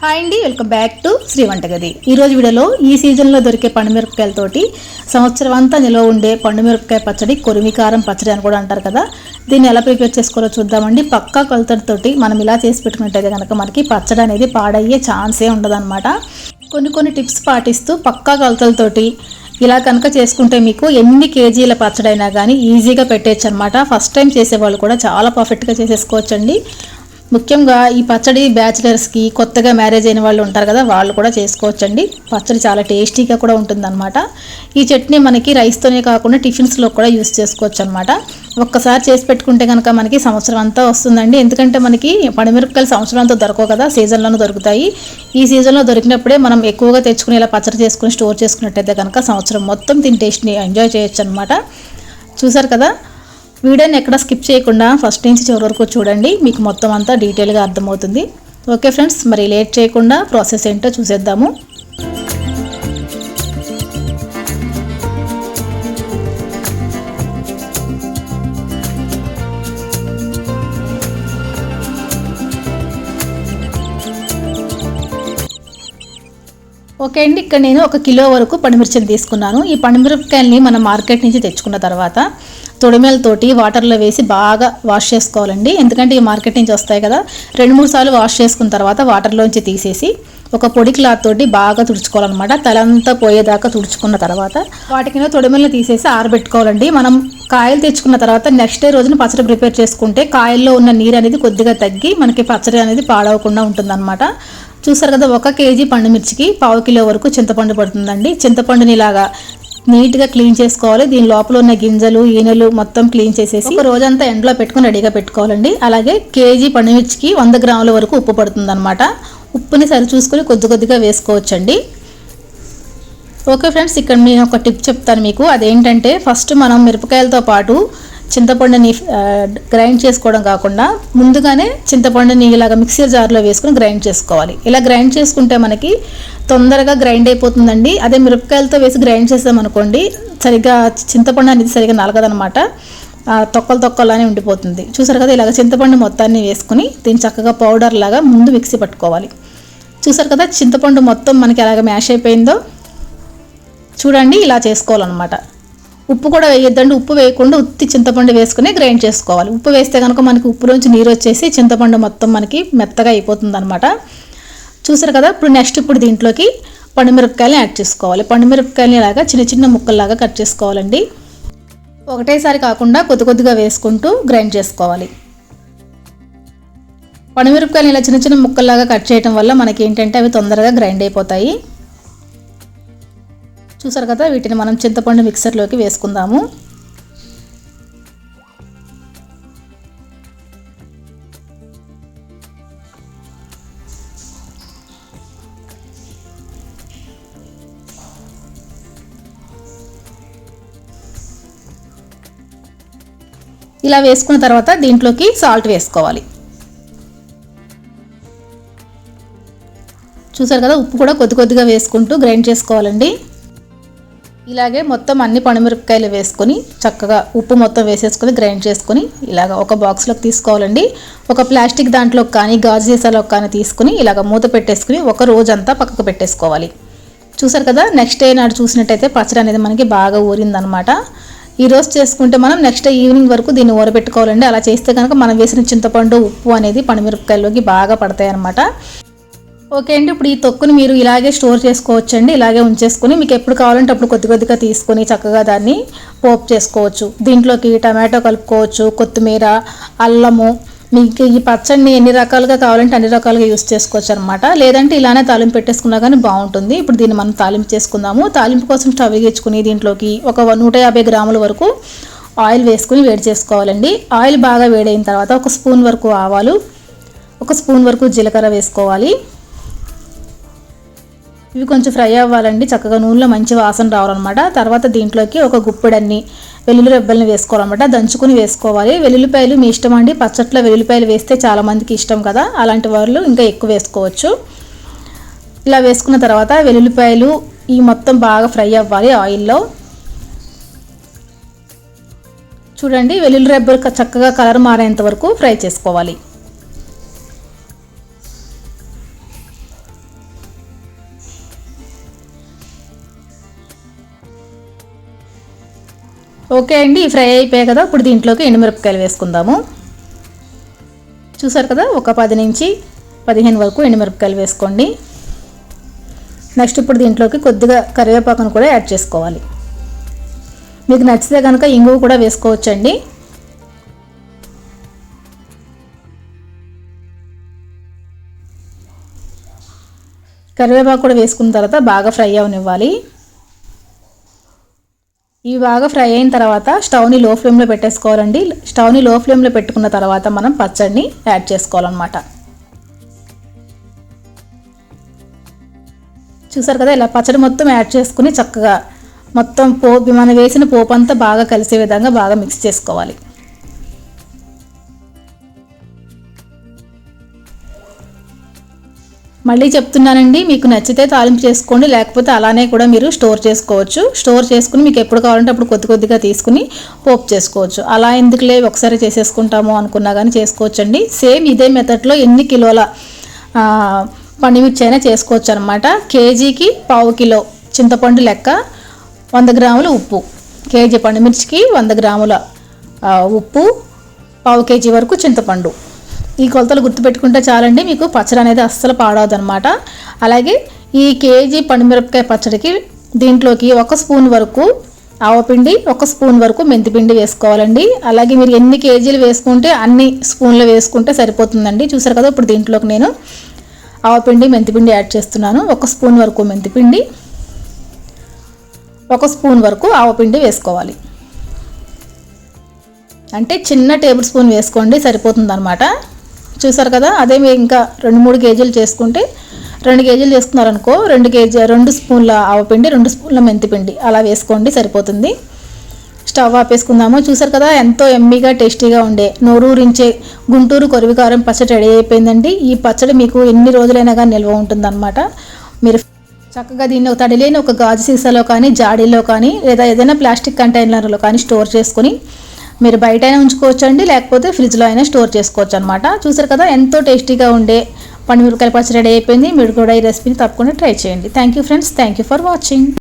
Hi అండి welcome back to Shri వంటగది. ఈరోజు వీడియోలో ఈ సీజన్లో దొరికే పండుమిరపకాయలతోటి సంవత్సరం అంతా నిల్వ ఉండే పండుమిరపకాయ పచ్చడి కొరిమికారం పచ్చడి అని కూడా అంటారు కదా. దీన్ని ఎలా ప్రిపేర్ చేసుకోవాలో చూద్దామండి. పక్కా కొలతడితోటి మనం ఇలా చేసి పెట్టుకున్నట్టయితే కనుక మనకి పచ్చడి అనేది పాడయ్యే ఛాన్సే ఉండదన్నమాట. కొన్ని కొన్ని టిప్స్ పాటిస్తూ పక్కా కొలతలతోటి ఇలా కనుక చేసుకుంటే మీకు ఎన్ని కేజీల పచ్చడైనా కానీ ఈజీగా పెట్టేయచ్చు అనమాట ఫస్ట్ టైం చేసేవాళ్ళు కూడా చాలా పర్ఫెక్ట్గా చేసేసుకోవచ్చండి. ముఖ్యంగా ఈ పచ్చడి బ్యాచిలర్స్కి కొత్తగా మ్యారేజ్ అయిన వాళ్ళు ఉంటారు కదా వాళ్ళు కూడా చేసుకోవచ్చండి. పచ్చడి చాలా టేస్టీగా కూడా ఉంటుందన్నమాట. ఈ చట్నీ మనకి రైస్తోనే కాకుండా టిఫిన్స్లో కూడా యూస్ చేసుకోవచ్చు అనమాట ఒక్కసారి చేసి పెట్టుకుంటే కనుక మనకి సంవత్సరం అంతా వస్తుందండి. ఎందుకంటే మనకి పడిమిరపకాయలు సంవత్సరం అంతా దొరకవు కదా సీజన్లోనూ దొరుకుతాయి. ఈ సీజన్లో దొరికినప్పుడే మనం ఎక్కువగా తెచ్చుకుని ఇలా పచ్చడి చేసుకుని స్టోర్ చేసుకున్నట్టయితే కనుక సంవత్సరం మొత్తం దీని టేస్ట్ని ఎంజాయ్ చేయొచ్చు అనమాట చూసారు కదా వీడియోని ఎక్కడ స్కిప్ చేయకుండా ఫస్ట్ నుంచి చివరి వరకు చూడండి. మీకు మొత్తం అంతా డీటెయిల్గా అర్థమవుతుంది. ఓకే ఫ్రెండ్స్ మరి లేట్ చేయకుండా ప్రాసెస్ ఏంటో చూసేద్దాము. ఓకే అండి ఇక్కడ నేను ఒక కిలో వరకు పనిమిర్చిని తీసుకున్నాను. ఈ పనిమిరపకాయల్ని మనం మార్కెట్ నుంచి తెచ్చుకున్న తర్వాత తొడిమేలతోటి వాటర్లో వేసి బాగా వాష్ చేసుకోవాలండి. ఎందుకంటే ఈ మార్కెట్ నుంచి వస్తాయి కదా. రెండు మూడు సార్లు వాష్ చేసుకున్న తర్వాత వాటర్లోంచి తీసేసి ఒక పొడి క్లాత్ తోటి బాగా తుడుచుకోవాలన్నమాట. తలంతా పోయేదాకా తుడుచుకున్న తర్వాత వాటికి తొడిమెలను తీసేసి ఆరబెట్టుకోవాలండి. మనం కాయలు తెచ్చుకున్న తర్వాత నెక్స్ట్ డే రోజున పచ్చడి ప్రిపేర్ చేసుకుంటే కాయల్లో ఉన్న నీరు అనేది కొద్దిగా తగ్గి మనకి పచ్చడి అనేది పాడవకుండా ఉంటుందన్నమాట. చూసారు కదా ఒక కేజీ పండు మిర్చికి పావు కిలో వరకు చింతపండు పడుతుందండి. చింతపండుని ఇలాగా నీట్గా క్లీన్ చేసుకోవాలి. దీని లోపల ఉన్న గింజలు ఈనెలు మొత్తం క్లీన్ చేసేసి ఒక రోజంతా ఎండలో పెట్టుకుని రెడీగా పెట్టుకోవాలండి. అలాగే కేజీ పనిమిర్చికి వంద గ్రాముల వరకు ఉప్పు పడుతుంది అనమాట ఉప్పుని సరి చూసుకొని కొద్ది కొద్దిగా వేసుకోవచ్చండి. ఓకే ఫ్రెండ్స్ ఇక్కడ నేను ఒక టిప్ చెప్తాను మీకు. అదేంటంటే ఫస్ట్ మనం మిరపకాయలతో పాటు చింతపండుని గ్రైండ్ చేసుకోవడం కాకుండా ముందుగానే చింతపండుని ఇలాగ మిక్సీ జార్లో వేసుకుని గ్రైండ్ చేసుకోవాలి. ఇలా గ్రైండ్ చేసుకుంటే మనకి తొందరగా గ్రైండ్ అయిపోతుందండి. అదే మిరపకాయలతో వేసి గ్రైండ్ చేసామనుకోండి సరిగ్గా చింతపండు అనేది సరిగ్గా నలగదనమాట తొక్కలు తొక్కలానే ఉండిపోతుంది. చూసారు కదా ఇలాగ చింతపండు మొత్తాన్ని వేసుకుని దీన్ని చక్కగా పౌడర్ లాగా ముందు మిక్సీ పట్టుకోవాలి. చూసారు కదా చింతపండు మొత్తం మనకి ఎలాగ మ్యాష్ అయిపోయిందో? చూడండి ఇలా చేసుకోవాలన్నమాట. ఉప్పు కూడా వేయొద్దండి. ఉప్పు వేయకుండా ఉత్తి చింతపండు వేసుకుని గ్రైండ్ చేసుకోవాలి. ఉప్పు వేస్తే కనుక మనకి ఉప్పులోంచి నీరు వచ్చేసి చింతపండు మొత్తం మనకి మెత్తగా అయిపోతుంది అనమాట చూసారు కదా? ఇప్పుడు నెక్స్ట్ ఇప్పుడు దీంట్లోకి పండుమిరపకాయలు యాడ్ చేసుకోవాలి. పండుమిరపకాయలు ఇలాగా చిన్న చిన్న ముక్కల్లాగా కట్ చేసుకోవాలండి. ఒకటేసారి కాకుండా కొద్ది కొద్దిగా వేసుకుంటూ గ్రైండ్ చేసుకోవాలి. పండుమిరపకాయలు ఇలా చిన్న చిన్న ముక్కల్లాగా కట్ చేయడం వల్ల మనకి ఏంటంటే అవి తొందరగా గ్రైండ్ అయిపోతాయి. చూసారు కదా వీటిని మనం చింతపండు మిక్సర్లోకి వేసుకుందాము. ఇలా వేసుకున్న తర్వాత దీంట్లోకి సాల్ట్ వేసుకోవాలి. చూసారు కదా ఉప్పు కూడా కొద్ది కొద్దిగా వేసుకుంటూ గ్రైండ్ చేసుకోవాలండి. ఇలాగే మొత్తం అన్ని పండుమిరపకాయలు వేసుకొని చక్కగా ఉప్పు మొత్తం వేసేసుకొని గ్రైండ్ చేసుకొని ఇలాగ ఒక బాక్స్లోకి తీసుకోవాలండి. ఒక ప్లాస్టిక్ దాంట్లో కానీ గాజు సీసాలోకి కానీ తీసుకుని ఇలాగ మూత పెట్టేసుకుని ఒక రోజంతా పక్కకు పెట్టేసుకోవాలి. చూసారు కదా నెక్స్ట్ డే నాడు చూసినట్టయితే పచ్చడి అనేది మనకి బాగా ఊరిందనమాట ఈ రోజు చేసుకుంటే మనం నెక్స్ట్ ఈవినింగ్ వరకు దీన్ని ఊరబెట్టుకోవాలండి. అలా చేస్తే కనుక మనం వేసిన చింతపండు ఉప్పు అనేది పండుమిరపకాయల్లోకి బాగా పడతాయి అనమాట ఓకే అండి ఇప్పుడు ఈ తొక్కుని మీరు ఇలాగే స్టోర్ చేసుకోవచ్చండి ఇలాగే ఉంచేసుకొని మీకు ఎప్పుడు కావాలంటే అప్పుడు కొద్ది కొద్దిగా తీసుకొని చక్కగా దాన్ని పోపు చేసుకోవచ్చు. దీంట్లోకి టమాటో కలుపుకోవచ్చు కొత్తిమీర అల్లము మీకు ఈ పచ్చడిని ఎన్ని రకాలుగా కావాలంటే అన్ని రకాలుగా యూస్ చేసుకోవచ్చు అనమాట లేదంటే ఇలానే తాలింపు పెట్టేసుకున్నా కానీ బాగుంటుంది. ఇప్పుడు దీన్ని మనం తాలింపు చేసుకుందాము. తాలింపు కోసం స్టవ్ వెలిగించుకుని దీంట్లోకి ఒక నూట యాభై గ్రాముల వరకు ఆయిల్ వేసుకుని వేడి చేసుకోవాలండి. ఆయిల్ బాగా వేడైన తర్వాత ఒక స్పూన్ వరకు ఆవాలు ఒక స్పూన్ వరకు జీలకర్ర వేసుకోవాలి. ఇవి కొంచెం ఫ్రై అవ్వాలండి. చక్కగా నూనెలో మంచి వాసన రావాలన్నమాట. తర్వాత దీంట్లోకి ఒక గుప్పెడన్ని వెల్లుల్లి రెబ్బల్ని వేసుకోవాలన్నమాట. దంచుకుని వేసుకోవాలి. వెల్లుల్లిపాయలు మీ ఇష్టం అండి. పచ్చట్లో వెల్లుల్లిపాయలు వేస్తే చాలామందికి ఇష్టం కదా. అలాంటి వాళ్ళు ఇంకా ఎక్కువ వేసుకోవచ్చు. ఇలా వేసుకున్న తర్వాత వెల్లుల్లిపాయలు ఈ మొత్తం బాగా ఫ్రై అవ్వాలి ఆయిల్లో. చూడండి వెల్లుల్లి రెబ్బలు చక్కగా కలర్ మారేంత వరకు ఫ్రై చేసుకోవాలి. ఓకే అండి ఫ్రై అయిపోయాయి కదా ఇప్పుడు దీంట్లోకి ఎండుమిరపకాయలు వేసుకుందాము. చూసారు కదా ఒక పది నుంచి పదిహేను వరకు ఎండుమిరపకాయలు వేసుకోండి. నెక్స్ట్ ఇప్పుడు దీంట్లోకి కొద్దిగా కరివేపాకును కూడా యాడ్ చేసుకోవాలి. మీకు నచ్చితే కనుక ఇంగువ కూడా వేసుకోవచ్చండి. కరివేపాకు కూడా వేసుకున్న తర్వాత బాగా ఫ్రై అవనివ్వాలి. ఇవి బాగా ఫ్రై అయిన తర్వాత స్టవ్ని లో ఫ్లేమ్లో పెట్టేసుకోవాలండి. స్టవ్ని లో ఫ్లేమ్లో పెట్టుకున్న తర్వాత మనం పచ్చడిని యాడ్ చేసుకోవాలన్నమాట. చూసారు కదా ఇలా పచ్చడి మొత్తం యాడ్ చేసుకుని చక్కగా మొత్తం పోపు మనం వేసిన పోపు అంతా బాగా కలిసే విధంగా బాగా మిక్స్ చేసుకోవాలి. మళ్ళీ చెప్తున్నానండి మీకు నచ్చితే తాలింపు చేసుకోండి లేకపోతే అలానే కూడా మీరు స్టోర్ చేసుకోవచ్చు. స్టోర్ చేసుకుని మీకు ఎప్పుడు కావాలంటే అప్పుడు కొద్ది కొద్దిగా తీసుకుని పోపు చేసుకోవచ్చు. అలా ఎందుకులే ఒకసారి చేసేసుకుంటాము అనుకున్నా కానీ చేసుకోవచ్చండి. సేమ్ ఇదే మెథడ్లో ఎన్ని కిలోల పనిమిర్చి అయినా చేసుకోవచ్చు అనమాట కేజీకి పావు కిలో చింతపండు లెక్క వంద గ్రాముల ఉప్పు. కేజీ పండుమిర్చికి వంద గ్రాముల ఉప్పు పావు కేజీ వరకు చింతపండు. ఈ కొలతలు గుర్తుపెట్టుకుంటే చాలండి మీకు పచ్చడి అనేది అస్సలు పాడవదనమాట. అలాగే ఈ కేజీ పండుమిరపకాయ పచ్చడికి దీంట్లోకి ఒక స్పూన్ వరకు ఆవపిండి ఒక స్పూన్ వరకు మెంతిపిండి వేసుకోవాలండి. అలాగే మీరు ఎన్ని కేజీలు వేసుకుంటే అన్ని స్పూన్లు వేసుకుంటే సరిపోతుందండి. చూసారు కదా ఇప్పుడు దీంట్లోకి నేను ఆవపిండి మెంతిపిండి యాడ్ చేస్తున్నాను. ఒక స్పూన్ వరకు మెంతిపిండి ఒక స్పూన్ వరకు ఆవపిండి వేసుకోవాలి. అంటే చిన్న టేబుల్ స్పూన్ వేసుకోండి సరిపోతుంది అనమాట చూసారు కదా అదే మీరు ఇంకా రెండు మూడు కేజీలు చేసుకుంటే రెండు కేజీలు చేసుకున్నారనుకో రెండు కేజీ రెండు స్పూన్ల ఆవపిండి రెండు స్పూన్ల మెంతిపిండి అలా వేసుకోండి సరిపోతుంది. స్టవ్ ఆపేసుకుందాము. చూసారు కదా ఎంతో ఎమ్మీగా టేస్టీగా ఉండే నోరూరించే గుంటూరు కొరివికారం పచ్చడి రెడీ అయిపోయిందండి. ఈ పచ్చడి మీకు ఎన్ని రోజులైనా కానీ నిల్వ ఉంటుందన్నమాట. మీరు చక్కగా దీన్ని ఒక తడిలేని ఒక గాజు సీసాలో కానీ జాడీలో కానీ లేదా ఏదైనా ప్లాస్టిక్ కంటైనర్లో కానీ స్టోర్ చేసుకుని మీరు బయట అయినా ఉంచుకోవచ్చు అండి లేకపోతే ఫ్రిడ్జ్లో అయినా స్టోర్ చేసుకోవచ్చు అనమాట చూసారు కదా ఎంతో టేస్టీగా ఉండే పండుమిరకాయల పచ్చడి రెడీ అయిపోయింది. మీరు కూడా ఈ రెసిపీని తప్పకుండా ట్రై చేయండి. Thank you friends thank you for watching